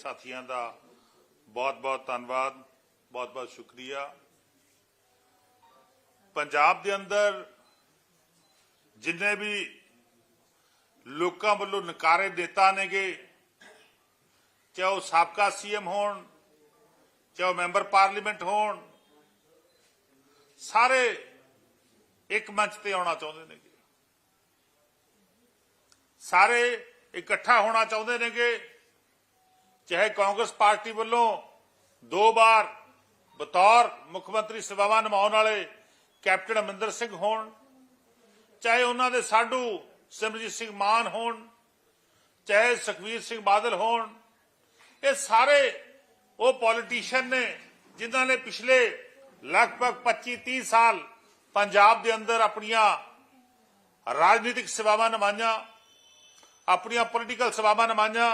ਸਾਥੀਆਂ ਦਾ ਬਹੁਤ-ਬਹੁਤ ਧੰਨਵਾਦ ਬਹੁਤ-ਬਹੁਤ ਸ਼ੁਕਰੀਆ। ਪੰਜਾਬ ਦੇ ਅੰਦਰ ਜਿੰਨੇ ਵੀ ਲੋਕਾਂ ਵੱਲੋਂ ਨਕਾਰੇ ਨੇਤਾ ਨੇਗੇ, ਚਾਹੇ ਉਹ ਸਾਬਕਾ ਸੀਐਮ ਹੋਣ, ਚਾਹੇ ਉਹ ਮੈਂਬਰ ਪਾਰਲੀਮੈਂਟ ਹੋਣ, ਸਾਰੇ ਇੱਕ ਮੰਚ ਤੇ ਆਉਣਾ ਚਾਹੁੰਦੇ ਨੇਗੇ। ਸਾਰੇ ਇਕੱਠਾ ਹੋਣਾ ਚਾਹੁੰਦੇ ਨੇਗੇ। ਚਾਹੇ ਕਾਂਗਰਸ ਪਾਰਟੀ ਵੱਲੋਂ ਦੋ ਵਾਰ ਬਤੌਰ ਮੁੱਖ ਮੰਤਰੀ ਸੇਵਾਵਾਂ ਨਿਭਾਉਣ ਵਾਲੇ ਕੈਪਟਨ ਅਮਰਿੰਦਰ ਸਿੰਘ ਹੋਣ, ਚਾਹੇ ਉਹਨਾਂ ਦੇ ਸਾਡੂ ਸਿਮਰਜੀਤ ਸਿੰਘ ਮਾਨ ਹੋਣ, ਚਾਹੇ ਸੁਖਵੀਰ ਸਿੰਘ ਬਾਦਲ ਹੋਣ, ਇਹ ਸਾਰੇ ਉਹ ਪੋਲੀਟੀਸ਼ੀਅਨ ਨੇ ਜਿਨ੍ਹਾਂ ਨੇ ਪਿਛਲੇ ਲਗਭਗ 25 30 ਸਾਲ ਪੰਜਾਬ ਦੇ ਅੰਦਰ ਆਪਣੀਆਂ ਰਾਜਨੀਤਿਕ ਸੇਵਾਵਾਂ ਨਿਭਾਈਆਂ, ਆਪਣੀਆਂ ਪੋਲੀਟੀਕਲ ਸੇਵਾਵਾਂ ਨਿਭਾਈਆਂ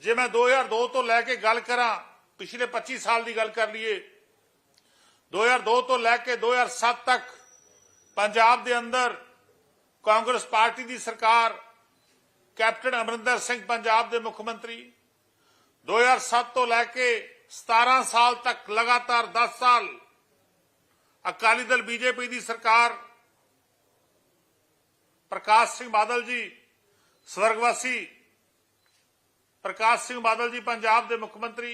ਜੇ ਮੈਂ 2002 ਤੋਂ ਲੈ ਕੇ ਗੱਲ ਕਰਾਂ, ਪਿਛਲੇ 25 ਸਾਲ ਦੀ ਗੱਲ ਕਰ ਲਈਏ 2002 ਤੋਂ ਲੈ ਕੇ 2007 ਤੱਕ ਪੰਜਾਬ ਦੇ ਅੰਦਰ ਕਾਂਗਰਸ ਪਾਰਟੀ ਦੀ ਸਰਕਾਰ, ਕੈਪਟਨ ਅਮਰਿੰਦਰ ਸਿੰਘ ਪੰਜਾਬ ਦੇ ਮੁੱਖ ਮੰਤਰੀ 2007 ਤੋਂ ਲੈ ਕੇ 17 ਸਾਲ ਤੱਕ ਲਗਾਤਾਰ 10 ਸਾਲ ਅਕਾਲੀ ਦਲ ਬੀਜੇਪੀ ਦੀ ਸਰਕਾਰ, ਪ੍ਰਕਾਸ਼ ਸਿੰਘ ਬਾਦਲ ਜੀ, ਸਵਰਗਵਾਸੀ ਪ੍ਰਕਾਸ਼ ਸਿੰਘ ਬਾਦਲ ਜੀ ਪੰਜਾਬ ਦੇ ਮੁੱਖ ਮੰਤਰੀ।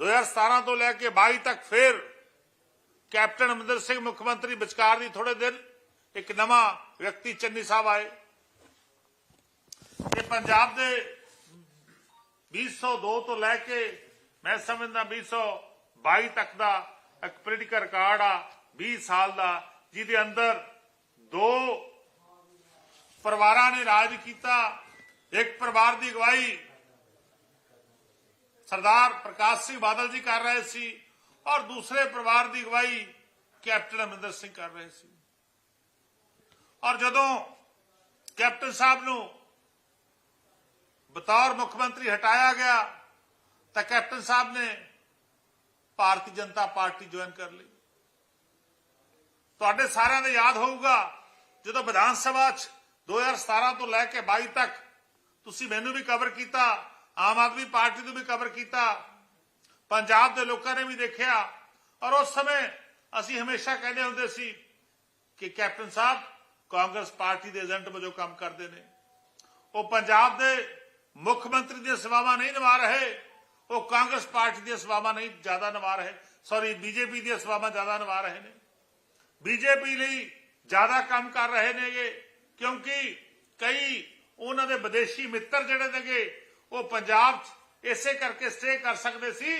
2017 ਤੋਂ ਲੈ ਕੇ 22 ਤੱਕ ਫਿਰ ਕੈਪਟਨ ਅਮਰਿੰਦਰ ਸਿੰਘ ਮੁੱਖ ਮੰਤਰੀ ਵਿਚਕਾਰ ਦੀ ਥੋੜੇ ਦਿਨ ਇੱਕ ਨਵਾਂ ਵਿਅਕਤੀ ਚੰਨੀ ਸਾਹਿਬ ਆਏ। ਇਹ ਪੰਜਾਬ ਦੇ 202 ਤੋਂ ਲੈ ਕੇ ਮੈਂ ਸਮਝਦਾ 222 ਤੱਕ ਦਾ ਇੱਕ ਪੋਲੀਟੀਕਲ ਰਿਕਾਰਡ ਆ 20 ਸਾਲ ਦਾ, ਜਿਹਦੇ ਅੰਦਰ ਦੋ ਪਰਿਵਾਰਾਂ ਨੇ ਰਾਜ ਕੀਤਾ ਇੱਕ ਪਰਿਵਾਰ ਦੀ ਅਗਵਾਈ ਸਰਦਾਰ ਪ੍ਰਕਾਸ਼ ਸਿੰਘ ਬਾਦਲ ਜੀ ਕਰ ਰਹੇ ਸੀ ਔਰ ਦੂਸਰੇ ਪਰਿਵਾਰ ਦੀ ਅਗਵਾਈ ਕੈਪਟਨ ਅਮਰਿੰਦਰ ਸਿੰਘ ਕਰ ਰਹੇ ਸੀ। ਔਰ ਜਦੋਂ ਕੈਪਟਨ ਸਾਹਿਬ ਨੂੰ ਬਤੌਰ ਮੁੱਖ ਮੰਤਰੀ ਹਟਾਇਆ ਗਿਆ, ਤਾਂ ਕੈਪਟਨ ਸਾਹਿਬ ਨੇ ਭਾਰਤੀ ਜਨਤਾ ਪਾਰਟੀ ਜੁਆਇਨ ਕਰ ਲਈ। ਤੁਹਾਡੇ ਸਾਰਿਆਂ ਨੂੰ ਯਾਦ ਹੋਊਗਾ ਜਦੋਂ ਵਿਧਾਨ ਸਭਾ 'ਚ 2017 ਤੋਂ ਲੈ ਕੇ 22 ਤੱਕ ਤੁਸੀਂ ਮੈਨੂੰ ਵੀ ਕਵਰ ਕੀਤਾ, ਆਮ ਆਦਮੀ ਪਾਰਟੀ ਨੂੰ ਵੀ ਕਵਰ ਕੀਤਾ, ਪੰਜਾਬ ਦੇ ਲੋਕਾਂ ਨੇ ਵੀ ਦੇਖਿਆ। ਔਰ ਉਸ ਸਮੇਂ ਅਸੀਂ ਹਮੇਸ਼ਾ ਕਹਿੰਦੇ ਹੁੰਦੇ ਸੀ ਕਿ ਕੈਪਟਨ ਸਾਹਿਬ, ਕਾਂਗਰਸ ਪਾਰਟੀ ਦੇ ਏਜੰਟ ਵਜੋਂ ਕੰਮ ਕਰਦੇ ਨੇ। ਉਹ ਪੰਜਾਬ ਦੇ ਮੁੱਖ ਮੰਤਰੀ ਦੀਆਂ ਸੇਵਾਵਾਂ ਨਹੀਂ ਨਿਭਾ ਰਹੇ, ਉਹ ਕਾਂਗਰਸ ਪਾਰਟੀ ਦੀਆਂ ਸੇਵਾਵਾਂ ਨਹੀਂ ਜ਼ਿਆਦਾ ਨਿਭਾ ਰਹੇ ਸੌਰੀ ਬੀਜੇਪੀ ਦੀਆਂ ਸੇਵਾਵਾਂ ਜ਼ਿਆਦਾ ਨਿਭਾ ਰਹੇ ਨੇ। ਬੀਜੇਪੀ ਲਈ ਜ਼ਿਆਦਾ ਕੰਮ ਕਰ ਰਹੇ ਨੇਗੇ, ਕਿਉਂਕਿ ਕਈ ਉਹਨਾਂ ਦੇ ਵਿਦੇਸ਼ੀ ਮਿੱਤਰ ਜਿਹੜੇ ਨੇਗੇ, ਉਹ ਪੰਜਾਬ 'ਚ ਇਸੇ ਕਰਕੇ ਸਟੇ ਕਰ ਸਕਦੇ ਸੀ।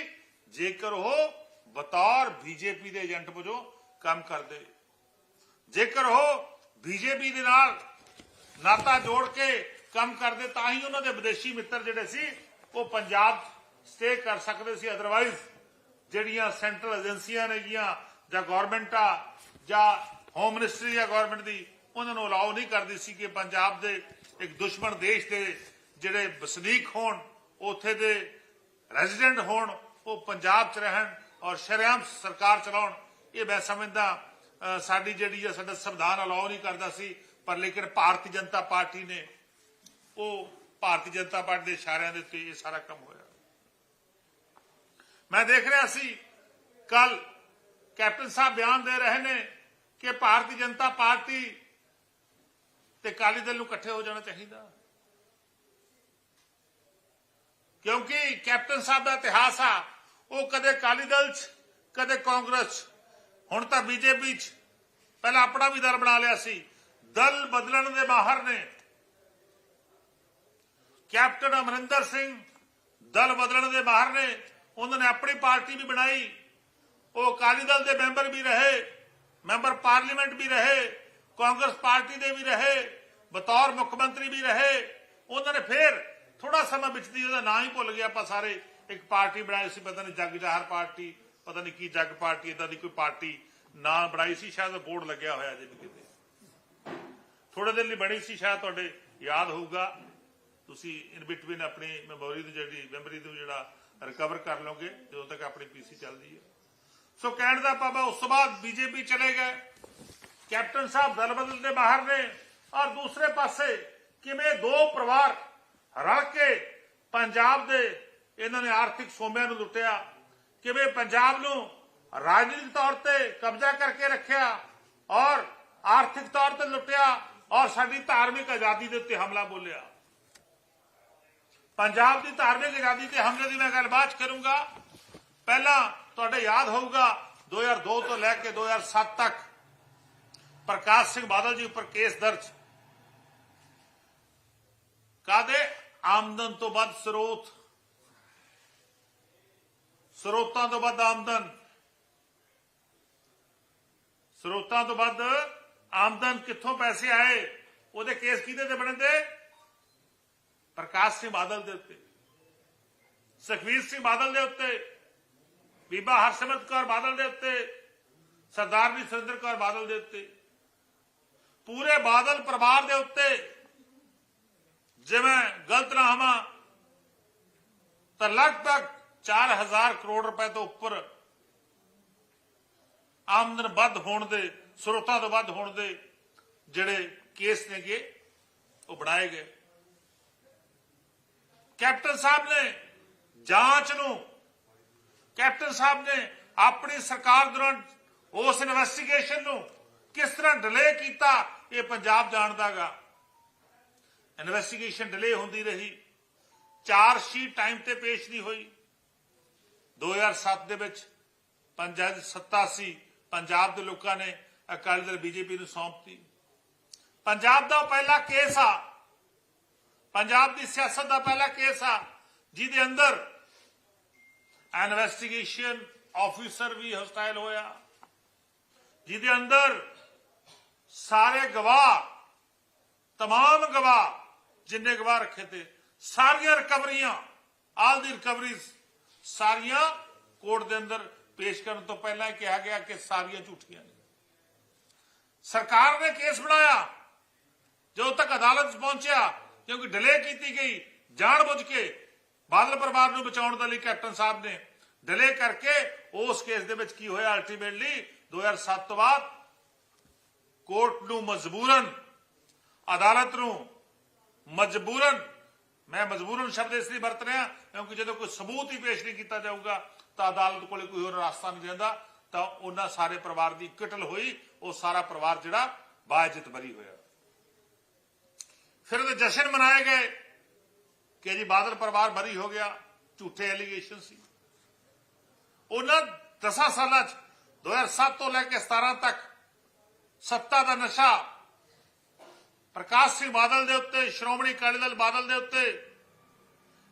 ਜੇਕਰ ਉਹ ਬਤੌਰ ਬੀਜੇਪੀ ਦੇ ਏਜੰਟ ਵਜੋਂ ਕੰਮ ਕਰਦੇ। ਜੇਕਰ ਉਹ ਬੀਜੇਪੀ ਦੇ ਨਾਲ ਨਾਤਾ ਜੋੜ ਕੇ ਕੰਮ ਕਰਦੇ, ਤਾਂ ਹੀ ਉਹਨਾਂ ਦੇ ਵਿਦੇਸ਼ੀ ਮਿੱਤਰ ਜਿਹੜੇ ਸੀ, ਉਹ ਪੰਜਾਬ ਸਟੇ ਕਰ ਸਕਦੇ ਸੀ। ਅਦਰਵਾਈਜ਼ ਜਿਹੜੀਆਂ ਸੈਂਟਰਲ ਏਜੰਸੀਆਂ ਨੇਗੀਆਂ, ਜਾਂ ਗਵਰਨਮੈਂਟ ਆ, ਜਾਂ ਹੋਮ ਮਿਨਿਸਟਰੀ ਜਾਂ ਗਵਰਨਮੈਂਟ ਦੀ, ਉਹਨਾਂ ਨੂੰ ਅਲਾਉ ਨਹੀਂ ਕਰਦੀ ਸੀ ਕਿ ਪੰਜਾਬ ਦੇ ਇੱਕ ਦੁਸ਼ਮਣ ਦੇਸ਼ ਦੇ ਜਿਹੜੇ ਵਸਨੀਕ ਹੋਣ, ਉੱਥੇ ਦੇ ਰੈਜ਼ੀਡੈਂਟ ਹੋਣ, ਉਹ ਪੰਜਾਬ 'ਚ ਰਹਿਣ ਔਰ ਸ਼ਰਿਆਮ ਸਰਕਾਰ ਚਲਾਉਣ, ਇਹ ਮੈਂ ਸਮਝਦਾ ਸਾਡੀ ਜਿਹੜੀ ਆ, ਸਾਡਾ ਸੰਵਿਧਾਨ ਅਲਾਉ ਨਹੀਂ ਕਰਦਾ ਸੀ, ਪਰ ਲੇਕਿਨ ਭਾਰਤੀ ਜਨਤਾ ਪਾਰਟੀ ਨੇ, ਉਹ ਭਾਰਤੀ ਜਨਤਾ ਪਾਰਟੀ ਦੇ ਇਸ਼ਾਰਿਆਂ ਦੇ ਉੱਤੇ ਇਹ ਸਾਰਾ ਕੰਮ ਹੋਇਆ। ਮੈਂ ਦੇਖ ਰਿਹਾ ਸੀ ਕੱਲ ਕੈਪਟਨ ਸਾਹਿਬ ਬਿਆਨ ਦੇ ਰਹੇ ਨੇ ਕਿ ਭਾਰਤੀ ਜਨਤਾ ਪਾਰਟੀ ਤੇ ਅਕਾਲੀ ਦਲ ਨੂੰ ਇਕੱਠੇ ਹੋ ਜਾਣਾ ਚਾਹੀਦਾ। ਕਿਉਂਕਿ ਕੈਪਟਨ ਸਾਹਿਬ ਦਾ ਇਤਿਹਾਸ ਆ, ਉਹ ਕਦੇ ਅਕਾਲੀ ਦਲ 'ਚ, ਕਦੇ ਕਾਂਗਰਸ 'ਚ। ਹੁਣ ਤਾਂ ਬੀਜੇਪੀ 'ਚ। ਪਹਿਲਾਂ ਆਪਣਾ ਵੀ ਦਲ ਬਣਾ ਲਿਆ ਸੀ। ਦਲ ਬਦਲਣ ਦੇ ਮਾਹਰ ਨੇ। ਕੈਪਟਨ ਅਮਰਿੰਦਰ ਸਿੰਘ ਦਲ ਬਦਲਣ ਦੇ ਮਾਹਰ ਨੇ। ਉਹਨਾਂ ਨੇ ਆਪਣੀ ਪਾਰਟੀ ਵੀ ਬਣਾਈ। ਉਹ ਅਕਾਲੀ ਦਲ ਦੇ ਮੈਂਬਰ ਵੀ ਰਹੇ। ਮੈਂਬਰ ਪਾਰਲੀਮੈਂਟ ਵੀ ਰਹੇ। ਕਾਂਗਰਸ ਪਾਰਟੀ ਦੇ ਵੀ ਰਹੇ। ਬਤੌਰ ਮੁੱਖ ਮੰਤਰੀ ਵੀ ਰਹੇ, ਉਹਨਾਂ ਨੇ ਫੇਰ ਥੋੜਾ ਸਮਾਂ ਵਿਚਦੀ ਉਹਦਾ ਨਾਂ ਹੀ ਭੁੱਲ ਗਿਆ ਆਪਾਂ ਸਾਰੇ। ਇੱਕ ਪਾਰਟੀ ਬਣਾਈ ਸੀ, ਪਤਾ ਨਹੀਂ ਜੱਗ ਜਾਹਰ ਪਾਰਟੀ, ਪਤਾ ਨਹੀਂ ਕੀ ਜੱਗ ਪਾਰਟੀ ਇਦਾਂ ਦੀ ਕੋਈ ਪਾਰਟੀ ਨਾਂ ਬਣਾਈ ਸੀ, ਸ਼ਾਇਦ ਬੋਰਡ ਲੱਗਿਆ ਹੋਇਆ ਜੇ ਵੀ ਕਿਤੇ। ਥੋੜੇ ਦਿਨ ਲਈ ਬਣੀ ਸੀ, ਸ਼ਾਇਦ ਤੁਹਾਡੇ ਯਾਦ ਹੋਊਗਾ। ਤੁਸੀਂ ਇਨ ਬਿਟਵੀਨ ਆਪਣੀ ਮੈਮੋਰੀ ਦੀ ਜਿਹੜੀ ਮੈਮਰੀ ਨੂੰ ਜਿਹੜਾ ਰਿਕਵਰ ਕਰ ਲਓਗੇ, ਜਦੋਂ ਤੱਕ ਆਪਣੀ ਪੀਸੀ ਚੱਲਦੀ ਹੈ। ਸੋ ਕਹਿਣ ਦਾ ਪਾਪਾ ਉਸ ਤੋਂ ਬਾਅਦ ਬੀਜੇਪੀ ਚਲੇ ਗਏ। ਕੈਪਟਨ ਸਾਹਿਬ ਦਲ ਬਦਲ ਦੇ ਬਾਹਰ ਨੇ। ਔਰ ਦੂਸਰੇ ਪਾਸੇ ਕਿਵੇਂ ਦੋ ਪਰਿਵਾਰ ਰਲ ਕੇ ਪੰਜਾਬ ਦੇ ਇਹਨਾਂ ਨੇ ਆਰਥਿਕ ਸੋਮਿਆਂ ਨੂੰ ਲੁੱਟਿਆ, ਕਿਵੇਂ ਪੰਜਾਬ ਨੂੰ ਰਾਜਨੀਤਿਕ ਤੌਰ ਤੇ ਕਬਜ਼ਾ ਕਰਕੇ ਰੱਖਿਆ ਔਰ ਆਰਥਿਕ ਤੌਰ ਤੇ ਲੁੱਟਿਆ ਔਰ ਸਾਡੀ ਧਾਰਮਿਕ ਆਜ਼ਾਦੀ ਦੇ ਉੱਤੇ ਹਮਲਾ ਬੋਲਿਆ। ਪੰਜਾਬ ਦੀ ਧਾਰਮਿਕ ਆਜ਼ਾਦੀ ਤੇ ਹਮਲੇ ਦੀ ਮੈਂ ਗੱਲਬਾਤ ਕਰੂੰਗਾ। ਪਹਿਲਾਂ ਤੁਹਾਡੇ ਯਾਦ ਹੋਊਗਾ 2002 ਤੋਂ ਲੈ ਕੇ 2007 ਤੱਕ ਪ੍ਰਕਾਸ਼ ਸਿੰਘ ਬਾਦਲ ਜੀ ਉੱਪਰ ਕੇਸ ਦਰਜ। ਕਾਦੇ ਆਮਦਨ ਤੋਂ ਵੱਧ ਸਰੋਤ। ਸਰੋਤਾਂ ਤੋਂ ਵੱਧ ਆਮਦਨ। ਸਰੋਤਾਂ ਤੋਂ ਵੱਧ ਆਮਦਨ ਕਿੱਥੋਂ ਪੈਸੇ ਆਏ? ਉਹਦੇ ਕੇਸ ਕਿਹਦੇ ਤੇ ਬਣਦੇ ਪ੍ਰਕਾਸ਼ ਸਿੰਘ ਬਾਦਲ ਦੇ ਉੱਤੇ। ਸੁਖਵੀਰ ਸਿੰਘ ਬਾਦਲ ਦੇ ਉੱਤੇ। ਬੀਬਾ ਹਰਸਿਮਰਤ ਕੌਰ ਬਾਦਲ ਦੇ ਉੱਤੇ। ਸਰਦਾਰਨੀ ਸੁਰਿੰਦਰ ਕੌਰ ਬਾਦਲ ਦੇ ਉੱਤੇ। ਪੂਰੇ ਬਾਦਲ ਪਰਿਵਾਰ ਦੇ ਉੱਤੇ। ਜਿਵੇਂ ਗਲਤ ਨਾ ਹਮਾ ਤਾਂ ਲਗਭਗ 4000 ਕਰੋੜ ਰੁਪਏ ਤੋਂ ਉੱਪਰ ਆਮਦਨ ਵੱਧ ਹੋਣ ਦੇ, ਸਰੋਤਾਂ ਤੋਂ ਵੱਧ ਹੋਣ ਦੇ ਜਿਹੜੇ ਕੇਸ ਨੇਗੇ, ਉਹ ਬਣਾਏ ਗਏ। ਕੈਪਟਨ ਸਾਹਿਬ ਨੇ ਜਾਂਚ ਨੂੰ, ਕੈਪਟਨ ਸਾਹਿਬ ਨੇ ਆਪਣੀ ਸਰਕਾਰ ਦੌਰਾਨ ਉਸ ਇਨਵੈਸਟੀਗੇਸ਼ਨ ਨੂੰ ਕਿਸ ਤਰ੍ਹਾਂ ਡਿਲੇ ਕੀਤਾ, ਇਹ ਪੰਜਾਬ ਜਾਣਦਾਗਾ ਇਨਵੈਸਟੀਗੇਸ਼ਨ ਡਿਲੇ ਹੁੰਦੀ ਰਹੀ ਚਾਰ ਸ਼ੀਟ ਟਾਈਮ ਤੇ ਪੇਸ਼ ਨਹੀਂ ਹੋਈ 2007 ਦੇ ਵਿੱਚ ਪੰਜਾਬ ਸੱਤਾ ਸੀ ਪੰਜਾਬ ਦੇ ਲੋਕਾਂ ਨੇ ਅਕਾਲੀ ਦਲ ਬੀਜੇਪੀ ਨੂੰ ਸੌਂਪਤੀ ਪੰਜਾਬ ਦਾ ਉਹ ਪਹਿਲਾ ਕੇਸ ਆ ਪੰਜਾਬ ਦੀ ਸਿਆਸਤ ਦਾ ਪਹਿਲਾ ਕੇਸ ਆ ਜਿਹਦੇ ਅੰਦਰ ਇਨਵੈਸਟੀਗੇਸ਼ਨ ਆਫੀਸਰ ਵੀ ਹਸਟਾਈਲ ਹੋਇਆ ਜਿਹਦੇ ਅੰਦਰ ਸਾਰੇ ਗਵਾਹ तमाम ਗਵਾਹ ਜਿੰਨੇ ਗਵਾਹ ਰੱਖੇ ਤੇ ਸਾਰੀਆਂ ਰਿਕਵਰੀਆਂ, ਆਲ ਦੀ ਰਿਕਵਰੀਜ਼ ਸਾਰੀਆਂ ਕੋਰਟ ਦੇ ਅੰਦਰ ਪੇਸ਼ ਕਰਨ ਤੋਂ ਪਹਿਲਾਂ ਕਿਹਾ ਗਿਆ ਕਿ ਸਾਰੀਆਂ ਝੂਠੀਆਂ ਨੇ। ਸਰਕਾਰ ਨੇ ਕੇਸ ਬਣਾਇਆ, ਜਦੋਂ ਤੱਕ ਅਦਾਲਤ ਪਹੁੰਚਿਆ, ਕਿਉਂਕਿ ਡਿਲੇ ਕੀਤੀ ਗਈ ਜਾਣ ਬੁੱਝ ਕੇ ਬਾਦਲ ਪਰਿਵਾਰ ਨੂੰ ਬਚਾਉਣ ਦੇ ਲਈ ਕੈਪਟਨ ਸਾਹਿਬ ਨੇ ਡਿਲੇ ਕਰਕੇ ਉਸ ਕੇਸ ਦੇ ਵਿੱਚ ਕੀ ਹੋਇਆ ਅਲਟੀਮੇਟਲੀ 2007 ਤੋਂ ਬਾਅਦ ਕੋਰਟ ਨੂੰ ਮਜਬੂਰਨ ਅਦਾਲਤ ਨੂੰ ਮਜਬੂਰਨ। ਮੈਂ ਮਜਬੂਰਨ ਸ਼ਬਦ ਇਸ ਲਈ ਵਰਤ ਰਿਹਾ ਕਿਉਂਕਿ ਜਦੋਂ ਕੋਈ ਸਬੂਤ ਹੀ ਪੇਸ਼ ਨਹੀਂ ਕੀਤਾ ਜਾਊਗਾ, ਤਾਂ ਅਦਾਲਤ ਕੋਲੇ ਕੋਈ ਹੋਰ ਰਾਸਤਾ ਨਹੀਂ ਰਹਿੰਦਾ, ਤਾਂ ਉਹਨਾਂ ਸਾਰੇ ਪਰਿਵਾਰ ਦੀ ਕਟਲ ਹੋਈ, ਉਹ ਸਾਰਾ ਪਰਿਵਾਰ ਜਿਹੜਾ ਬਾਇਜ਼ਤ ਬਰੀ ਹੋਇਆ। ਫਿਰ ਉਹਦੇ ਜਸ਼ਨ ਮਨਾਏ ਗਏ ਕਿ ਜੀ ਬਾਦਲ ਪਰਿਵਾਰ ਬਰੀ ਹੋ ਗਿਆ, ਝੂਠੇ ਐਲੀਗੇਸ਼ਨ ਸੀ। ਉਹਨਾਂ 10 ਸਾਲਾਂ ਚ 2007 ਤੋਂ ਲੈ ਕੇ 17 ਤੱਕ ਸੱਤਾ ਦਾ ਨਸ਼ਾ ਪ੍ਰਕਾਸ਼ ਸਿੰਘ ਬਾਦਲ ਦੇ ਉੱਤੇ, ਸ਼੍ਰੋਮਣੀ ਅਕਾਲੀ ਦਲ ਬਾਦਲ ਦੇ ਉੱਤੇ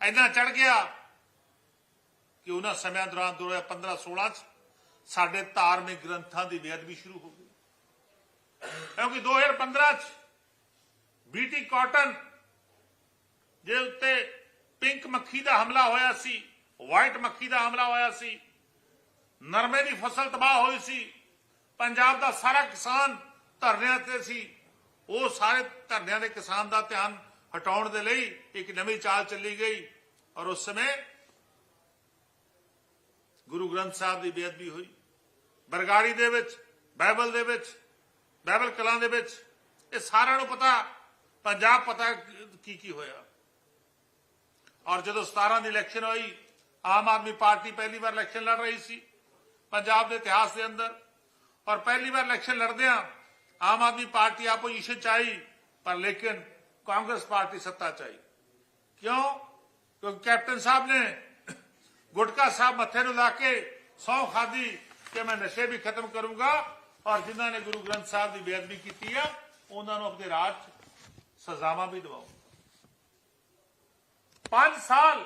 ਇੰਨਾ ਚੜ ਗਿਆ ਕਿ ਉਹਨਾਂ ਸਮਿਆਂ ਦੌਰਾਨ 2015-16 ਚ ਸਾਡੇ ਧਾਰਮਿਕ ਗ੍ਰੰਥਾਂ ਦੀ ਬੇਅਦਬੀ ਸ਼ੁਰੂ ਹੋ ਗਈ। ਕਿਉਂਕਿ 2015 ਚ ਬੀਟੀ ਕਾਟਨ ਦੇ ਉੱਤੇ ਪਿੰਕ ਮੱਖੀ ਦਾ ਹਮਲਾ ਹੋਇਆ ਸੀ ਵਾਈਟ ਮੱਖੀ ਦਾ ਹਮਲਾ ਹੋਇਆ ਸੀ, ਨਰਮੇ ਦੀ ਫਸਲ ਤਬਾਹ ਹੋਈ ਸੀ, ਪੰਜਾਬ ਦਾ ਸਾਰਾ ਕਿਸਾਨ ਧਰਨਿਆਂ ਤੇ ਸੀ। ਉਹ ਸਾਰੇ ਧਰਨਿਆਂ ਦੇ ਕਿਸਾਨ ਦਾ ਧਿਆਨ ਹਟਾਉਣ ਦੇ ਲਈ ਇੱਕ ਨਵੀਂ ਚਾਲ ਚੱਲੀ ਗਈ ਔਰ ਉਸ ਸਮੇਂ ਗੁਰੂ ਗ੍ਰੰਥ ਸਾਹਿਬ ਦੀ ਬੇਅਦਬੀ ਹੋਈ। ਬਰਗਾੜੀ ਦੇ ਵਿੱਚ ਬਾਈਬਲ ਦੇ ਵਿੱਚ ਬਾਈਬਲ ਕਲਾਂ ਦੇ ਵਿੱਚ ਇਹ ਸਾਰਿਆਂ ਨੂੰ ਪਤਾ, ਪੰਜਾਬ ਪਤਾ ਕੀ ਕੀ ਹੋਇਆ। ਔਰ ਜਦੋਂ 17 ਦੀ ਇਲੈਕਸ਼ਨ ਹੋਈ, ਆਮ ਆਦਮੀ ਪਾਰਟੀ ਪਹਿਲੀ ਵਾਰ ਇਲੈਕਸ਼ਨ ਲੜ ਰਹੀ ਸੀ, ਪੰਜਾਬ ਦੇ ਇਤਿਹਾਸ ਦੇ ਅੰਦਰ। ਔਰ ਪਹਿਲੀ ਵਾਰ ਇਲੈਕਸ਼ਨ ਲੜਦਿਆਂ आम आदमी पार्टी अपोजिशन चाहिए, पर लेकिन कांग्रेस पार्टी सत्ता चाहिए। क्यों? क्योंकि कैप्टन साहब ने गुटका साहब मथे ला के सौ खादी कि मैं नशे भी खत्म करूँगा, और जिन्होंने गुरु ग्रंथ साहब की बेदबी की है, उन्होंने अपने राज सजावा भी दवाऊँगा पाँच साल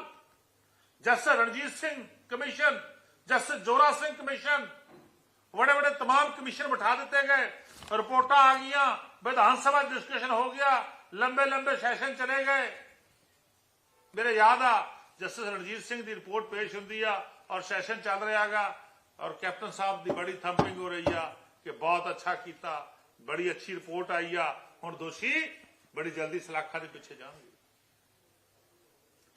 justice Ranjit Singh commission, justice Jora Singh commission बड़े बड़े तमाम कमीशन बैठा दिए गए। ਰਿਪੋਰਟਾਂ ਆ ਗਈਆਂ, ਵਿਧਾਨ ਸਭਾ ਡਿਸਕਸ਼ਨ ਹੋ ਗਿਆ, ਲੰਬੇ ਲੰਬੇ ਸੈਸ਼ਨ ਚਲੇ ਗਏ। ਮੇਰੇ ਯਾਦ ਆ ਜਸਟਿਸ ਰਣਜੀਤ ਸਿੰਘ ਦੀ ਰਿਪੋਰਟ ਪੇਸ਼ ਹੁੰਦੀ ਆ ਔਰ ਸੈਸ਼ਨ ਚੱਲ ਰਿਹਾਗਾ ਔਰ ਕੈਪਟਨ ਸਾਹਿਬ ਦੀ ਬੜੀ ਥੰਪਿੰਗ ਹੋ ਰਹੀ ਆ ਕਿ ਬਹੁਤ ਅੱਛਾ ਕੀਤਾ, ਬੜੀ ਅੱਛੀ ਰਿਪੋਰਟ ਆਈ ਆ। ਹੁਣ ਦੋਸ਼ੀ ਬੜੀ ਜਲਦੀ ਸਲਾਖਾਂ ਦੇ ਪਿੱਛੇ ਜਾਣਗੇ।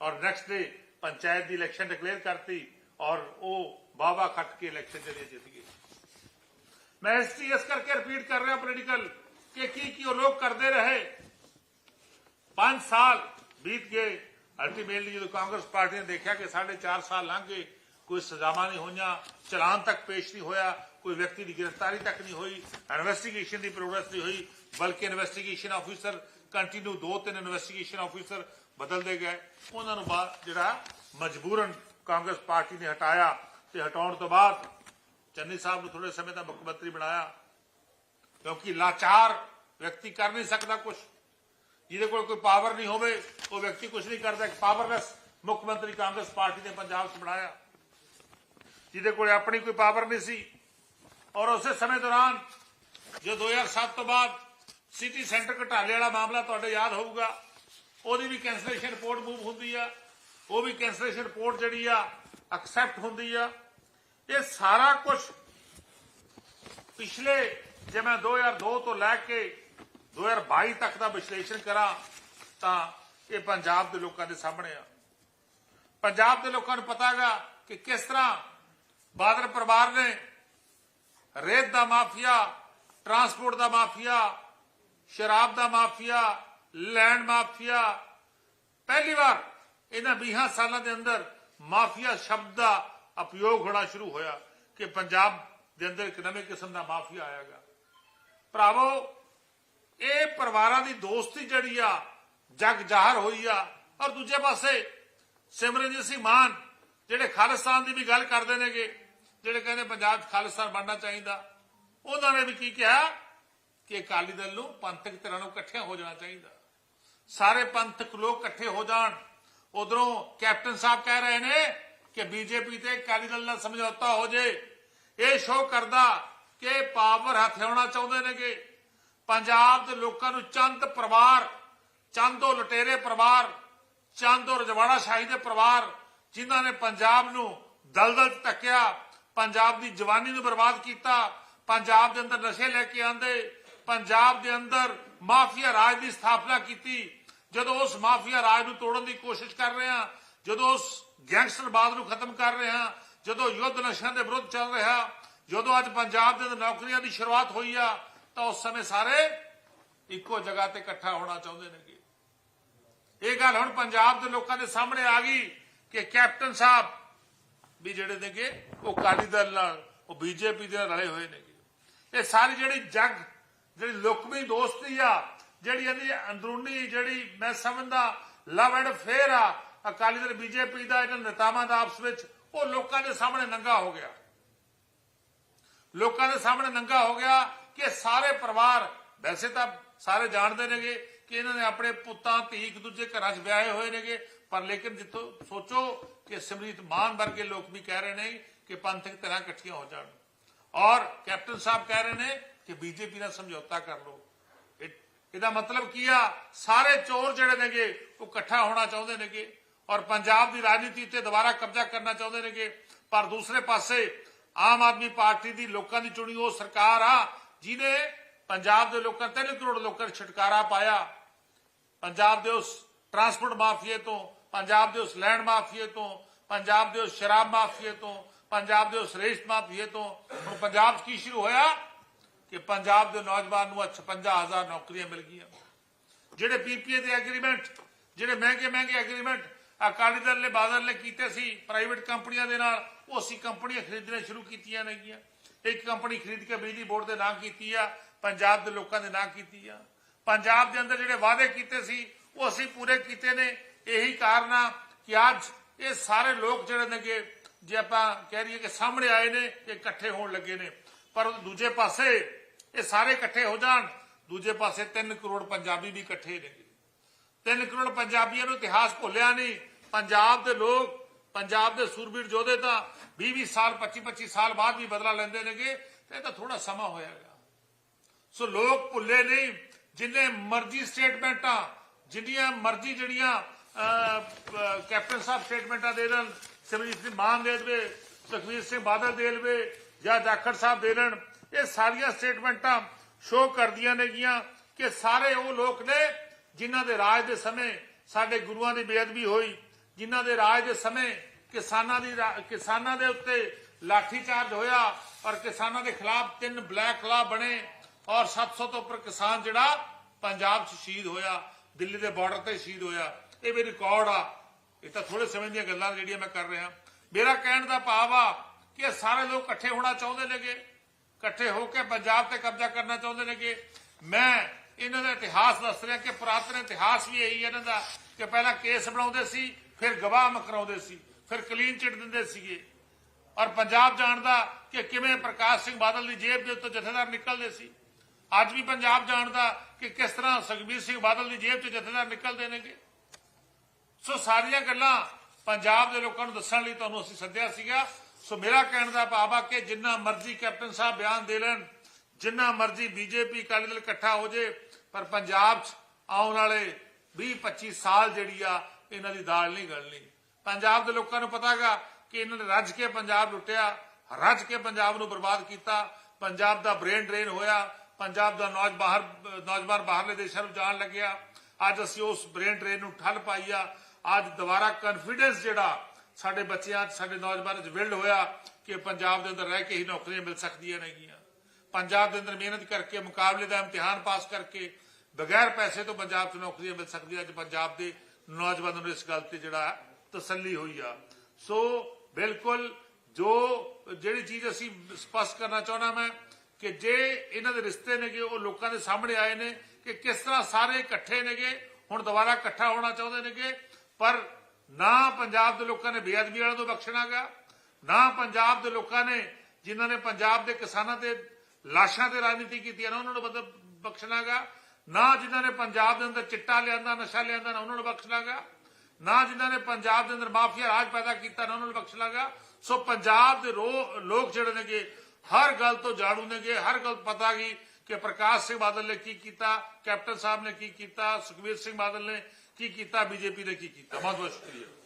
ਔਰ ਨੈਕਸਟ ਡੇ ਪੰਚਾਇਤ ਦੀ ਇਲੈਕਸ਼ਨ ਡਿਕਲੇਅਰ ਕਰਤੀ ਔਰ ਉਹ ਬਾਬਾ ਖੱਟ ਕੇ ਇਲੈਕਸ਼ਨ ਜਿਹੜੇ ਜਿੱਤ ਗਏ। ਮੈਂ ਇਸ ਚੀਜ਼ ਇਸ ਕਰਕੇ ਰਿਪੀਟ ਕਰ ਰਿਹਾ ਪੋਲੀਟੀਕਲ ਕਿ ਕੀ ਕੀ ਉਹ ਲੋਕ ਕਰਦੇ ਰਹੇ। 5 ਸਾਲ ਬੀਤ ਗਏ। ਅਲਟੀਮੇਟਲੀ ਜਦੋਂ ਕਾਂਗਰਸ ਪਾਰਟੀ ਨੇ ਦੇਖਿਆ ਕਿ ਸਾਢੇ 4 ਸਾਲ ਲੰਘ ਗਏ, ਕੋਈ ਸਜ਼ਾਵਾਂ ਨਹੀਂ ਹੋਈਆਂ, ਚਲਾਨ ਤੱਕ ਪੇਸ਼ ਨਹੀਂ ਹੋਇਆ, ਕੋਈ ਵਿਅਕਤੀ ਦੀ ਗ੍ਰਿਫਤਾਰੀ ਤੱਕ ਨਹੀਂ ਹੋਈ ਇਨਵੈਸਟੀਗੇਸ਼ਨ ਦੀ ਪ੍ਰੋਗਰੈਸ ਨਹੀਂ ਹੋਈ, ਬਲਕਿ ਇਨਵੈਸਟੀਗੇਸ਼ਨ ਆਫੀਸਰ ਕੰਟੀਨਿਊ ਦੋ ਤਿੰਨ ਇਨਵੈਸਟੀਗੇਸ਼ਨ ਆਫੀਸਰ ਬਦਲਦੇ ਗਏ। ਉਹਨਾਂ ਨੂੰ ਬਾਅਦ ਜਿਹੜਾ ਮਜਬੂਰਨ ਕਾਂਗਰਸ ਪਾਰਟੀ ਨੇ ਹਟਾਇਆ ਤੇ ਹਟਾਉਣ ਤੋਂ ਬਾਅਦ ਚੰਨੀ ਸਾਹਿਬ ਨੂੰ ਥੋੜੇ ਸਮੇਂ ਦਾ ਮੁੱਖ ਮੰਤਰੀ ਬਣਾਇਆ, ਕਿਉਂਕਿ ਲਾਚਾਰ ਵਿਅਕਤੀ ਕਰ ਨਹੀਂ ਸਕਦਾ ਕੁਝ ਜਿਹਦੇ ਕੋਲ ਕੋਈ ਪਾਵਰ ਨਹੀਂ ਹੋਵੇ, ਉਹ ਵਿਅਕਤੀ ਕੁਝ ਨਹੀਂ ਕਰਦਾ, ਇੱਕ ਪਾਵਰਲੈਸ ਮੁੱਖ ਮੰਤਰੀ ਕਾਂਗਰਸ ਪਾਰਟੀ ਨੇ ਪੰਜਾਬ 'ਚ ਬਣਾਇਆ। ਜਿਹਦੇ ਕੋਲ ਆਪਣੀ ਕੋਈ ਪਾਵਰ ਨਹੀਂ ਸੀ। ਔਰ ਉਸੇ ਸਮੇਂ ਦੌਰਾਨ ਜੋ 2007 ਤੋਂ ਬਾਅਦ ਸਿਟੀ ਸੈਂਟਰ ਘਟਾਲੇ ਵਾਲਾ ਮਾਮਲਾ ਤੁਹਾਡੇ ਯਾਦ ਹੋਊਗਾ, ਉਹਦੀ ਵੀ ਕੈਂਸਲੇਸ਼ਨ ਰਿਪੋਰਟ ਮੂਵ ਹੁੰਦੀ ਆ। ਉਹ ਵੀ ਕੈਂਸਲੇਸ਼ਨ ਰਿਪੋਰਟ ਜਿਹੜੀ ਆ ਐਕਸੈਪਟ ਹੁੰਦੀ ਆ। ਇਹ ਸਾਰਾ ਕੁਝ ਪਿਛਲੇ, ਜੇ ਮੈਂ 2002 ਤੋਂ ਲੈ ਕੇ 2022 ਤੱਕ ਦਾ ਵਿਸ਼ਲੇਸ਼ਣ ਕਰਾਂ, ਤਾਂ ਇਹ ਪੰਜਾਬ ਦੇ ਲੋਕਾਂ ਦੇ ਸਾਹਮਣੇ ਆ। ਪੰਜਾਬ ਦੇ ਲੋਕਾਂ ਨੂੰ ਪਤਾ ਹੈਗਾ ਕਿ ਕਿਸ ਤਰ੍ਹਾਂ ਬਾਦਲ ਪਰਿਵਾਰ ਨੇ ਰੇਤ ਦਾ ਮਾਫੀਆ, ਟਰਾਂਸਪੋਰਟ ਦਾ ਮਾਫੀਆ, ਸ਼ਰਾਬ ਦਾ ਮਾਫੀਆ, ਲੈਂਡ ਮਾਫੀਆ, ਪਹਿਲੀ ਵਾਰ ਇਹਨਾਂ 20 ਸਾਲਾਂ ਦੇ ਅੰਦਰ ਮਾਫੀਆ ਸ਼ਬਦ ਦਾ ਉਪਯੋਗ ਹੋਣਾ ਸ਼ੁਰੂ ਹੋਇਆ ਕਿ ਪੰਜਾਬ ਦੇ ਅੰਦਰ ਇੱਕ ਨਵੇਂ ਕਿਸਮ ਦਾ ਮਾਫੀਆ ਆਏਗਾ ਭਰਾਵੋ, ਇਹ ਪਰਿਵਾਰਾਂ ਦੀ ਦੋਸਤੀ ਜਿਹੜੀ ਆ, ਜਗ ਜ਼ਾਹਰ ਹੋਈ ਆ। ਔਰ ਦੂਜੇ ਪਾਸੇ ਸਿਮਰਨਜੀਤ ਸਿੰਘ ਮਾਨ, ਜਿਹੜੇ ਖਾਲਿਸਤਾਨ ਦੀ ਵੀ ਗੱਲ ਕਰਦੇ ਨੇਗੇ, ਜਿਹੜੇ ਕਹਿੰਦੇ ਪੰਜਾਬ 'ਚ ਖਾਲਿਸਤਾਨ ਬਣਨਾ ਚਾਹੀਦਾ, ਉਹਨਾਂ ਨੇ ਵੀ ਕੀ ਕਿਹਾ ਕਿ ਅਕਾਲੀ ਦਲ ਨੂੰ ਪੰਥਕ ਧਿਰਾਂ ਨੂੰ ਇਕੱਠਿਆਂ ਹੋ ਜਾਣਾ ਚਾਹੀਦਾ। ਸਾਰੇ ਪੰਥਕ ਲੋਕ ਇਕੱਠੇ ਹੋ ਜਾਣ। ਉਧਰੋਂ ਕੈਪਟਨ ਸਾਹਿਬ ਕਹਿ ਰਹੇ ਨੇ ਕਿ ਬੀਜੇਪੀ ਤੇ ਅਕਾਲੀ ਦਲ ਨਾਲ ਸਮਝੌਤਾ ਹੋ ਜੇ। ਇਹ ਸ਼ੋਅ ਕਰਦਾ ਕਿ ਪਾਵਰ ਹਥਿਆਉਣਾ ਚਾਹੁੰਦੇ ਨੇਗੇ। ਪੰਜਾਬ ਦੇ ਲੋਕਾਂ ਨੂੰ ਚੰਦ ਪਰਿਵਾਰ, ਚੰਦੋ ਲਟੇਰੇ ਪਰਿਵਾਰ, ਚੰਦੋ ਰਜਵਾੜਾ ਸ਼ਾਹੀ ਦੇ ਪਰਿਵਾਰ, ਜਿਨ੍ਹਾਂ ਨੇ ਪੰਜਾਬ ਨੂੰ ਦਲਦਲ 'ਚ ਧੱਕਿਆ, ਪੰਜਾਬ ਦੀ ਜਵਾਨੀ ਨੂੰ ਬਰਬਾਦ ਕੀਤਾ, ਪੰਜਾਬ ਦੇ ਅੰਦਰ ਨਸ਼ੇ ਲੈ ਕੇ ਆਂਦੇ ਪੰਜਾਬ ਦੇ ਅੰਦਰ ਮਾਫੀਆ ਰਾਜ ਦੀ ਸਥਾਪਨਾ ਕੀਤੀ। ਜਦੋਂ ਉਸ ਮਾਫੀਆ ਰਾਜ ਨੂੰ ਤੋੜਨ ਦੀ ਕੋਸ਼ਿਸ਼ ਕਰ ਰਹੇ ਹਾਂ ਜਦੋਂ ਉਸ ਗੈਂਗਸਟਰਵਾਦ ਨੂੰ ਖਤਮ ਕਰ ਰਹੇ ਹਾਂ ਜਦੋਂ ਯੁੱਧ ਨਸ਼ਿਆਂ ਦੇ ਵਿਰੁੱਧ ਚੱਲ ਰਿਹਾ, ਜਦੋਂ ਅੱਜ ਪੰਜਾਬ ਦੇ ਨੌਕਰੀਆਂ ਦੀ ਸ਼ੁਰੂਆਤ ਹੋਈ ਆ, ਤਾਂ ਉਸ ਸਮੇਂ ਸਾਰੇ ਇੱਕੋ ਜਗ੍ਹਾ ਤੇ ਇਕੱਠਾ ਹੋਣਾ ਚਾਹੁੰਦੇ ਨੇਗੇ। ਇਹ ਗੱਲ ਹੁਣ ਪੰਜਾਬ ਦੇ ਲੋਕਾਂ ਦੇ ਸਾਹਮਣੇ ਆ ਗਈ ਕਿ ਕੈਪਟਨ ਸਾਹਿਬ ਵੀ ਜਿਹੜੇ ਨੇਗੇ, ਉਹ ਅਕਾਲੀ ਦਲ ਨਾਲ, ਉਹ ਬੀਜੇਪੀ ਦੇ ਨਾਲ ਰਲੇ ਹੋਏ ਨੇਗੇ। ਇਹ ਸਾਰੀ ਜਿਹੜੀ ਜਗ, ਜਿਹੜੀ ਲੁਕਮੀ ਦੋਸਤੀ ਆ, ਜਿਹੜੀ ਇਹਦੀ ਅੰਦਰੂਨੀ ਜਿਹੜੀ ਮੈਂ ਸਮਝਦਾ ਲਵ ਐਂਡ ਫੇਅਰ ਆ ਅਕਾਲੀ ਦਲ ਬੀਜੇਪੀ ਦਾ, ਇਹਨਾਂ ਨੇਤਾਵਾਂ ਦਾ ਆਪਸ ਵਿੱਚ ਉਹ ਲੋਕਾਂ ਦੇ ਸਾਹਮਣੇ ਨੰਗਾ ਹੋ ਗਿਆ। ਲੋਕਾਂ ਦੇ ਸਾਹਮਣੇ ਨੰਗਾ ਹੋ ਗਿਆ ਕਿ ਸਾਰੇ ਪਰਿਵਾਰ, ਵੈਸੇ ਤਾਂ ਸਾਰੇ ਜਾਣਦੇ ਨੇਗੇ ਕਿ ਇਹਨਾਂ ਨੇ ਆਪਣੇ ਪੁੱਤਾਂ, ਧੀ ਇੱਕ ਦੂਜੇ ਘਰਾਂ 'ਚ ਵਿਆਹੇ ਹੋਏ ਨੇਗੇ। ਪਰ ਲੇਕਿਨ ਜਿੱਥੋਂ ਸੋਚੋ ਕਿ ਸਿਮਰਜੀਤ ਮਾਨ ਵਰਗੇ ਲੋਕ ਵੀ ਕਹਿ ਰਹੇ ਨੇ ਕਿ ਪੰਥਕ ਤਰ੍ਹਾਂ ਇਕੱਠੀਆਂ ਹੋ ਜਾਣ। ਔਰ ਕੈਪਟਨ ਸਾਹਿਬ ਕਹਿ ਰਹੇ ਨੇ ਕਿ ਬੀਜੇਪੀ ਨਾਲ ਸਮਝੌਤਾ ਕਰ ਲਓ। ਇਹਦਾ ਮਤਲਬ ਕੀ ਆ? ਸਾਰੇ ਚੋਰ ਜਿਹੜੇ ਨੇਗੇ, ਉਹ ਇਕੱਠਾ ਹੋਣਾ ਚਾਹੁੰਦੇ ਨੇਗੇ। ਔਰ ਪੰਜਾਬ ਦੀ ਰਾਜਨੀਤੀ ਤੇ ਦੁਬਾਰਾ ਕਬਜ਼ਾ ਕਰਨਾ ਚਾਹੁੰਦੇ ਨੇਗੇ। ਪਰ ਦੂਸਰੇ ਪਾਸੇ ਆਮ ਆਦਮੀ ਪਾਰਟੀ ਦੀ ਲੋਕਾਂ ਦੀ ਚੁਣੀ ਉਹ ਸਰਕਾਰ ਆ, ਜਿਹਨੇ ਪੰਜਾਬ ਦੇ ਲੋਕਾਂ 3 ਕਰੋੜ ਲੋਕਾਂ ਨੂੰ ਛੁਟਕਾਰਾ ਪਾਇਆ। ਪੰਜਾਬ ਦੇ ਉਸ ਟਰਾਂਸਪੋਰਟ ਮਾਫੀਏ ਤੋਂ, ਪੰਜਾਬ ਦੇ ਉਸ ਲੈਂਡ ਮਾਫੀਏ ਤੋਂ, ਪੰਜਾਬ ਦੇ ਉਸ ਸ਼ਰਾਬ ਮਾਫੀਏ ਤੋਂ, ਪੰਜਾਬ ਦੇ ਉਸ ਰੇਸ ਮਾਫੀਏ ਤੋਂ, ਹੁਣ ਪੰਜਾਬ 'ਚ ਕੀ ਸ਼ੁਰੂ ਹੋਇਆ? ਕਿ ਪੰਜਾਬ ਦੇ ਨੌਜਵਾਨ ਨੂੰ ਅੱਜ 55000 ਨੌਕਰੀਆਂ ਮਿਲ ਗਈਆਂ। ਜਿਹੜੇ ਪੀਪੀਏ ਦੇ ਐਗਰੀਮੈਂਟ ਜਿਹੜੇ ਮਹਿੰਗੇ ਮਹਿੰਗੇ ਐਗਰੀਮੈਂਟ ਅਕਾਲੀ ਦਲ ਨੇ ਬਾਦਲ ਨੇ ਕੀਤੇ ਸੀ ਪ੍ਰਾਈਵੇਟ ਕੰਪਨੀਆਂ ਦੇ ਨਾਲ, ਉਹ ਅਸੀਂ ਕੰਪਨੀਆਂ ਖਰੀਦਣੀਆਂ ਸ਼ੁਰੂ ਕੀਤੀਆਂ ਨੇਗੀਆਂ। ਇੱਕ ਕੰਪਨੀ ਖਰੀਦ ਕੇ ਬਿਜਲੀ ਬੋਰਡ ਦੇ ਨਾਂ ਕੀਤੀ ਆ, ਪੰਜਾਬ ਦੇ ਲੋਕਾਂ ਦੇ ਨਾਂ ਕੀਤੀ ਆ। ਪੰਜਾਬ ਦੇ ਅੰਦਰ ਜਿਹੜੇ ਵਾਅਦੇ ਕੀਤੇ ਸੀ, ਉਹ ਅਸੀਂ ਪੂਰੇ ਕੀਤੇ ਨੇ। ਇਹੀ ਕਾਰਨ ਆ ਕਿ ਅੱਜ ਇਹ ਸਾਰੇ ਲੋਕ ਜਿਹੜੇ ਨੇਗੇ, ਜੇ ਆਪਾਂ ਕਹਿ ਰਹੀਏ ਕਿ ਸਾਹਮਣੇ ਆਏ ਨੇ, ਇਹ ਇਕੱਠੇ ਹੋਣ ਲੱਗੇ ਨੇ। ਪਰ ਦੂਜੇ ਪਾਸੇ ਇਹ ਸਾਰੇ ਇਕੱਠੇ ਹੋ ਜਾਣ, ਦੂਜੇ ਪਾਸੇ 3 ਕਰੋੜ ਪੰਜਾਬੀ ਵੀ ਇਕੱਠੇ ਨੇ। 3 ਕਰੋੜ ਪੰਜਾਬੀਆਂ ਨੂੰ ਇਤਿਹਾਸ ਭੁੱਲਿਆ ਨਹੀਂ। ਪੰਜਾਬ ਦੇ ਲੋਕ, ਪੰਜਾਬ ਦੇ ਸੂਰਬੀਰ ਯੋਧੇ ਤਾਂ 20-20 ਸਾਲ 25-25 ਸਾਲ ਬਾਅਦ ਵੀ ਬਦਲਾ ਲੈਂਦੇ ਨੇਗੇ। ਤੇ ਤਾਂ ਥੋੜਾ ਸਮਾਂ ਹੋਇਆਗਾ ਸੋ ਲੋਕ ਭੁੱਲੇ ਨਹੀਂ। ਜਿੰਨੇ ਮਰਜ਼ੀ ਸਟੇਟਮੈਂਟਾਂ, ਜਿੰਨੀਆਂ ਮਰਜ਼ੀ ਜਿਹੜੀਆਂ ਕੈਪਟਨ ਸਾਹਿਬ ਸਟੇਟਮੈਂਟਾਂ ਦੇ ਦੇਣ, ਸਿਮਰਜੀਤ ਸਿੰਘ ਮਾਨ ਦੇ ਦੇਵੇ, ਸੁਖਵੀਰ ਸਿੰਘ ਬਾਦਲ ਦੇ ਲਵੇ ਜਾਂ ਜਾਖੜ ਸਾਹਿਬ ਦੇ ਦੇਣ, ਇਹ ਸਾਰੀਆਂ ਸਟੇਟਮੈਂਟਾਂ ਸ਼ੋਅ ਕਰਦੀਆਂ ਨੇਗੀਆਂ ਕਿ ਸਾਰੇ ਉਹ ਲੋਕ ਨੇ ਜਿਨ੍ਹਾਂ ਦੇ ਰਾਜ ਦੇ ਸਮੇਂ ਸਾਡੇ ਗੁਰੂਆਂ ਦੀ ਬੇਅਦਬੀ ਹੋਈ, ਜਿਨ੍ਹਾਂ ਦੇ ਰਾਜ ਦੇ ਸਮੇਂ ਕਿਸਾਨਾਂ ਦੀ ਕਿਸਾਨਾਂ ਦੇ ਉੱਤੇ ਲਾਠੀ ਹੋਇਆ ਔਰ ਕਿਸਾਨਾਂ ਦੇ ਖਿਲਾਫ ਤਿੰਨ ਬਲੈਕ ਲਾ ਬਣੇ ਔਰ 700 ਤੋਂ ਉੱਪਰ ਕਿਸਾਨ ਜਿਹੜਾ ਪੰਜਾਬ 'ਚ ਸ਼ਹੀਦ ਹੋਇਆ, ਦਿੱਲੀ ਦੇ ਬਾਰਡਰ ਤੇ ਸ਼ਹੀਦ ਹੋਇਆ। ਇਹ ਵੀ ਰਿਕਾਰਡ ਆ। ਇਹ ਤਾਂ ਥੋੜੇ ਸਮੇਂ ਦੀਆਂ ਗੱਲਾਂ ਜਿਹੜੀਆਂ ਮੈਂ ਕਰ ਰਿਹਾ। ਮੇਰਾ ਕਹਿਣ ਦਾ ਭਾਵ ਆ ਕਿ ਇਹ ਸਾਰੇ ਲੋਕ ਇਕੱਠੇ ਹੋਣਾ ਚਾਹੁੰਦੇ ਨੇਗੇ, ਇਕੱਠੇ ਹੋ ਕੇ ਪੰਜਾਬ ਤੇ ਕਬਜ਼ਾ ਕਰਨਾ ਚਾਹੁੰਦੇ ਨੇਗੇ। ਮੈਂ ਇਹਨਾਂ ਦਾ ਇਤਿਹਾਸ ਦੱਸ ਰਿਹਾ ਕਿ ਪੁਰਾਤਨ ਇਤਿਹਾਸ ਵੀ ਇਹੀ ਹੈ ਇਹਨਾਂ ਦਾ, ਕਿ ਪਹਿਲਾਂ ਕੇਸ ਬਣਾਉਂਦੇ ਸੀ, ਫਿਰ ਗਵਾਹ ਮਕਰਾਉਂਦੇ ਸੀ, ਫਿਰ ਕਲੀਨ ਚਿੱਟ ਦਿੰਦੇ ਸੀਗੇ। ਔਰ ਪੰਜਾਬ ਜਾਣਦਾ ਕਿ ਕਿਵੇਂ ਪ੍ਰਕਾਸ਼ ਸਿੰਘ ਬਾਦਲ ਦੀ ਜੇਬ ਦੇ ਉੱਤੇ ਜਥੇਦਾਰ ਨਿਕਲਦੇ ਸੀ। ਅੱਜ ਵੀ ਪੰਜਾਬ ਜਾਣਦਾ ਕਿ ਕਿਸ ਤਰ੍ਹਾਂ ਸੁਖਬੀਰ ਸਿੰਘ ਬਾਦਲ ਦੀ ਜੇਬ 'ਚ ਜਥੇਦਾਰ ਨਿਕਲਦੇ ਨੇਗੇ। ਸੋ ਸਾਰੀਆਂ ਗੱਲਾਂ ਪੰਜਾਬ ਦੇ ਲੋਕਾਂ ਨੂੰ ਦੱਸਣ ਲਈ ਤੁਹਾਨੂੰ ਅਸੀਂ ਸੱਦਿਆ ਸੀਗਾ। ਸੋ ਮੇਰਾ ਕਹਿਣ ਦਾ ਭਾਵ ਆ ਕਿ ਜਿੰਨਾ ਮਰਜ਼ੀ ਕੈਪਟਨ ਸਾਹਿਬ ਬਿਆਨ ਦੇ ਲੈਣ ਜਿੰਨਾ ਮਰਜ਼ੀ ਬੀਜੇਪੀ, ਅਕਾਲੀ ਦਲ ਇਕੱਠਾ ਹੋ ਜੇ, ਪਰ ਪੰਜਾਬ 'ਚ ਆਉਣ ਵਾਲੇ 20 25 ਸਾਲ ਜਿਹੜੀ ਆ, ਇਹਨਾਂ ਦੀ ਦਾਲ ਨਹੀਂ ਗਲਣੀ। ਪੰਜਾਬ ਦੇ ਲੋਕਾਂ ਨੂੰ ਪਤਾਗਾ ਕਿ ਇਹਨਾਂ ਨੇ ਰੱਜ ਕੇ ਪੰਜਾਬ ਲੁੱਟਿਆ, ਰੱਜ ਕੇ ਪੰਜਾਬ ਨੂੰ ਬਰਬਾਦ ਕੀਤਾ। ਪੰਜਾਬ ਦਾ ਬ੍ਰੇਨ ਡਰੇਨ ਹੋਇਆ, ਪੰਜਾਬ ਦਾ ਨੌਜ ਬਾਹਰ, ਨੌਜਵਾਨ ਬਾਹਰਲੇ ਦੇਸ਼ਾਂ ਨੂੰ ਜਾਣ ਲੱਗਿਆ। ਅੱਜ ਅਸੀਂ ਉਸ ਬ੍ਰੇਨ ਡਰੇਨ ਨੂੰ ਠੱਲ ਪਾਈ ਆ। ਅੱਜ ਦੁਬਾਰਾ ਕੌਨਫੀਡੈਂਸ ਜਿਹੜਾ ਸਾਡੇ ਬੱਚਿਆਂ 'ਚ, ਸਾਡੇ ਨੌਜਵਾਨਾਂ 'ਚ ਬਿਲਡ ਹੋਇਆ ਕਿ ਪੰਜਾਬ ਦੇ ਅੰਦਰ ਰਹਿ ਕੇ ਹੀ ਨੌਕਰੀਆਂ ਮਿਲ ਸਕਦੀਆਂ ਨੇਗੀਆਂ। ਪੰਜਾਬ ਦੇ ਅੰਦਰ ਮਿਹਨਤ ਕਰਕੇ, ਮੁਕਾਬਲੇ ਦਾ ਇਮਤਿਹਾਨ ਪਾਸ ਕਰਕੇ, ਬਗੈਰ ਪੈਸੇ ਤੋਂ ਪੰਜਾਬ 'ਚ ਨੌਕਰੀਆਂ ਮਿਲ ਸਕਦੀਆਂ। ਅੱਜ ਪੰਜਾਬ ਦੇ ਨੌਜਵਾਨਾਂ ਨੂੰ ਇਸ ਗੱਲ ਤੇ ਜਿਹੜਾ ਤਸੱਲੀ ਹੋਈ ਆ। ਸੋ ਬਿਲਕੁਲ ਜੋ ਜਿਹੜੀ ਚੀਜ਼ ਅਸੀਂ ਸਪਸ਼ਟ ਕਰਨਾ ਚਾਹੁੰਦਾ ਮੈਂ ਕਿ ਜੇ ਇਹਨਾਂ ਦੇ ਰਿਸ਼ਤੇ ਨੇਗੇ, ਉਹ ਲੋਕਾਂ ਦੇ ਸਾਹਮਣੇ ਆਏ ਨੇ ਕਿ ਕਿਸ ਤਰ੍ਹਾਂ ਸਾਰੇ ਇਕੱਠੇ ਨੇਗੇ, ਹੁਣ ਦੁਬਾਰਾ ਇਕੱਠਾ ਹੋਣਾ ਚਾਹੁੰਦੇ ਨੇਗੇ, ਪਰ ਨਾ ਪੰਜਾਬ ਦੇ ਲੋਕਾਂ ਨੇ ਬੇਅਦਬੀ ਵਾਲਿਆਂ ਤੋਂ ਬਖਸ਼ਣਾਗਾ, ਨਾ ਪੰਜਾਬ ਦੇ ਲੋਕਾਂ ਨੇ, ਜਿਨ੍ਹਾਂ ਨੇ ਪੰਜਾਬ ਦੇ ਕਿਸਾਨਾਂ ਤੇ ਲਾਸ਼ਾਂ ਤੇ ਰਾਜਨੀਤੀ ਕੀਤੀ ਹੈ ਨਾ, ਉਹਨਾਂ ਨੂੰ ਬਦ- ਬਖਸ਼ਣਾਗਾ ਨਾ ਜਿਨ੍ਹਾਂ ਨੇ ਪੰਜਾਬ ਦੇ ਅੰਦਰ ਚਿੱਟਾ ਲਿਆਂਦਾ, ਨਸ਼ਾ ਲਿਆਂਦਾ, ਨਾ ਉਹਨਾਂ ਨੂੰ ਬਖਸ਼ਣਾਗਾ ਨਾ ਜਿਨ੍ਹਾਂ ਨੇ ਪੰਜਾਬ ਦੇ ਅੰਦਰ ਮਾਫੀਆ ਰਾਜ ਪੈਦਾ ਕੀਤਾ, ਨਾ ਉਹਨਾਂ ਨੂੰ ਬਖਸ਼ਣਾਗਾ ਸੋ ਪੰਜਾਬ ਦੇ ਲੋਕ ਜਿਹੜੇ ਨੇਗੇ, ਹਰ ਗੱਲ ਤੋਂ ਜਾਣੂ ਨੇਗੇ। ਹਰ ਗੱਲ ਪਤਾ ਗਈ ਕਿ ਪ੍ਰਕਾਸ਼ ਸਿੰਘ ਬਾਦਲ ਨੇ ਕੀ ਕੀਤਾ, ਕੈਪਟਨ ਸਾਹਿਬ ਨੇ ਕੀ ਕੀਤਾ, ਸੁਖਬੀਰ ਸਿੰਘ ਬਾਦਲ ਨੇ ਕੀ ਕੀਤਾ, ਬੀਜੇਪੀ ਨੇ ਕੀ ਕੀਤਾ। ਬਹੁਤ ਬਹੁਤ ਸ਼ੁਕਰੀਆ।